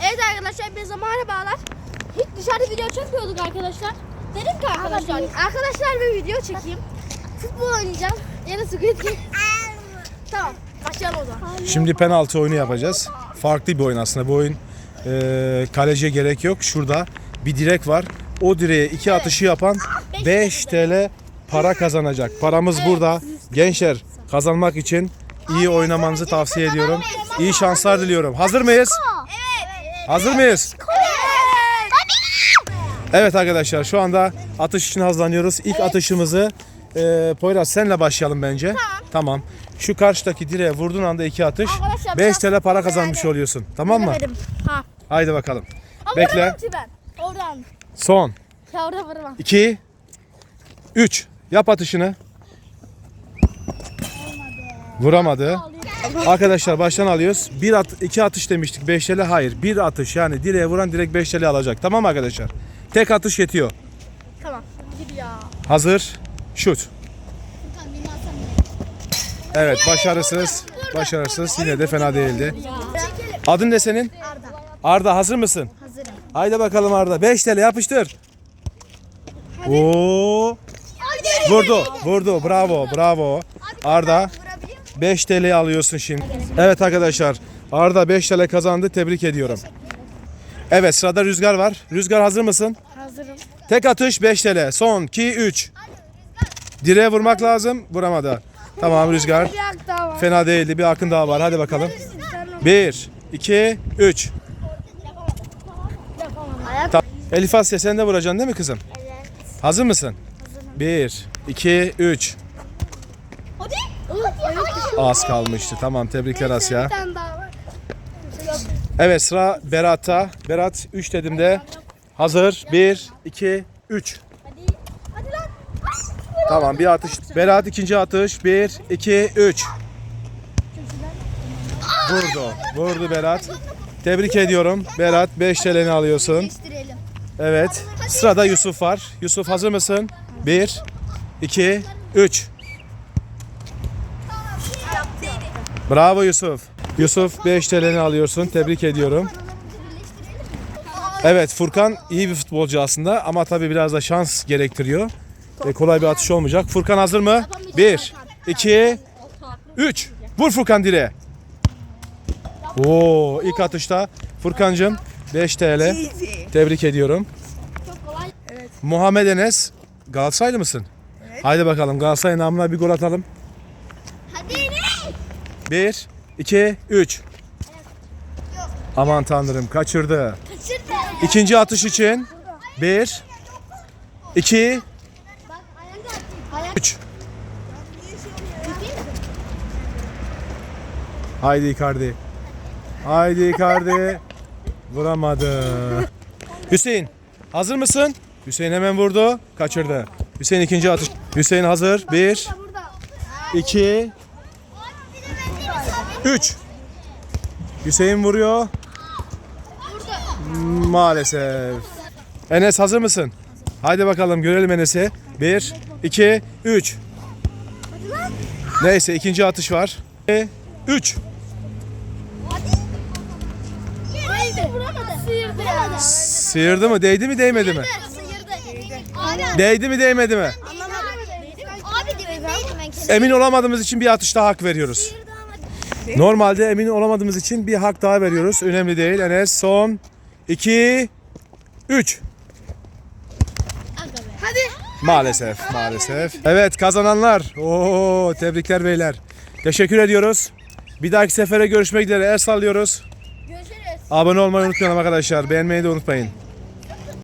Evet arkadaşlar hepinize merhabalar. Hiç dışarıda video çekmiyorduk arkadaşlar. Dedim ki arkadaşlar, arkadaşlar bir video çekeyim. Futbol oynayacağım. Yarın Squid Game. tamam başlayalım o zaman. Şimdi penaltı oyunu yapacağız. Farklı bir oyun aslında. Bu oyun e, kaleciye gerek yok. Şurada bir direk var. O direğe iki atışı yapan 5 TL para kazanacak. Paramız burada. Gençler kazanmak için iyi oynamanızı tavsiye ediyorum. İyi şanslar diliyorum. Hazır mıyız? Hazır mıyız? Evet arkadaşlar şu anda atış için hazırlanıyoruz. İlk atışımızı e, Poyraz senle başlayalım bence. Tamam. Şu karşıdaki direğe vurduğun anda iki atış. Arkadaşlar 5 biraz- TL para kazanmış oluyorsun. Tamam mı? Ha. Haydi bakalım. Ama Bekle. ben. Oradan. Son. Ya orada vuramam. 2 3 Yap atışını. Vuramadı. Arkadaşlar baştan alıyoruz. Bir at, iki atış demiştik 5 TL. Hayır. Bir atış yani direğe vuran direkt 5 TL alacak. Tamam mı arkadaşlar? Tek atış yetiyor. Tamam. Gir ya. Hazır. Şut. Evet başarısız. Başarısız. Yine de fena değildi. Adın ne senin? Arda. Arda hazır mısın? Hazırım. Haydi bakalım Arda. 5 TL yapıştır. Oo. Vurdu. Vurdu. Bravo. Bravo. Arda 5 TL alıyorsun şimdi. Evet arkadaşlar. Arda 5 TL kazandı. Tebrik ediyorum. Evet sırada Rüzgar var. Rüzgar hazır mısın? Hazırım. Tek atış 5 TL. Son 2 3. Direğe vurmak lazım. Vuramadı. Tamam Rüzgar. Fena değildi. Bir akın daha var. Hadi bakalım. 1 2 3. Ayak. Tamam. Elif Asya sen de vuracaksın değil mi kızım? Evet. Hazır mısın? Hazırım. 1 2 3. Az kalmıştı. Tamam tebrikler Asya. Evet sıra Berat'ta. Berat 3 dedim de. Hazır. 1 2 3. Hadi. Hadi lan. Tamam bir atış. Berat ikinci atış. 1 2 3. Vurdu. Vurdu Berat. Tebrik ediyorum. Berat 5 TL'ni alıyorsun. Evet. Sırada Yusuf var. Yusuf hazır mısın? 1 2 3. Bravo Yusuf. Yusuf 5 TL'ni alıyorsun. Tebrik ediyorum. Evet Furkan iyi bir futbolcu aslında ama tabii biraz da şans gerektiriyor. E, kolay bir atış olmayacak. Furkan hazır mı? 1 2 3. Vur Furkan direğe. Oo ilk atışta Furkancığım 5 TL. Tebrik ediyorum. Muhammed Enes Galatasaraylı mısın? Haydi bakalım Galatasaray namına bir gol atalım. Hadi. 1 2 3. Aman tanrım kaçırdı. İkinci atış için 1 2 Bak ayağını Ayak. 3. Haydi Icardi. Haydi Icardi. Vuramadı. Hüseyin hazır mısın? Hüseyin hemen vurdu. Kaçırdı. Hüseyin ikinci atış. Hüseyin hazır. 1 Burada. 2 3 Hüseyin vuruyor. Maalesef. Enes hazır mısın? Haydi bakalım görelim Enes'i. 1 2 3 Neyse ikinci atış var. 3 Haydi. Vuramadı. Sıyırdı. Mı? Değdi mi değmedi mi? Değdi mi değmedi mi? Abi değdim ben kendim. Emin olamadığımız için bir atış daha hak veriyoruz. Normalde emin olamadığımız için bir hak daha veriyoruz. Önemli değil. Enes son 2 3 Hadi. Maalesef, maalesef. Evet kazananlar. Oo tebrikler beyler. Teşekkür ediyoruz. Bir dahaki sefere görüşmek üzere. El sallıyoruz. Görüşürüz. Abone olmayı unutmayalım arkadaşlar. Beğenmeyi de unutmayın.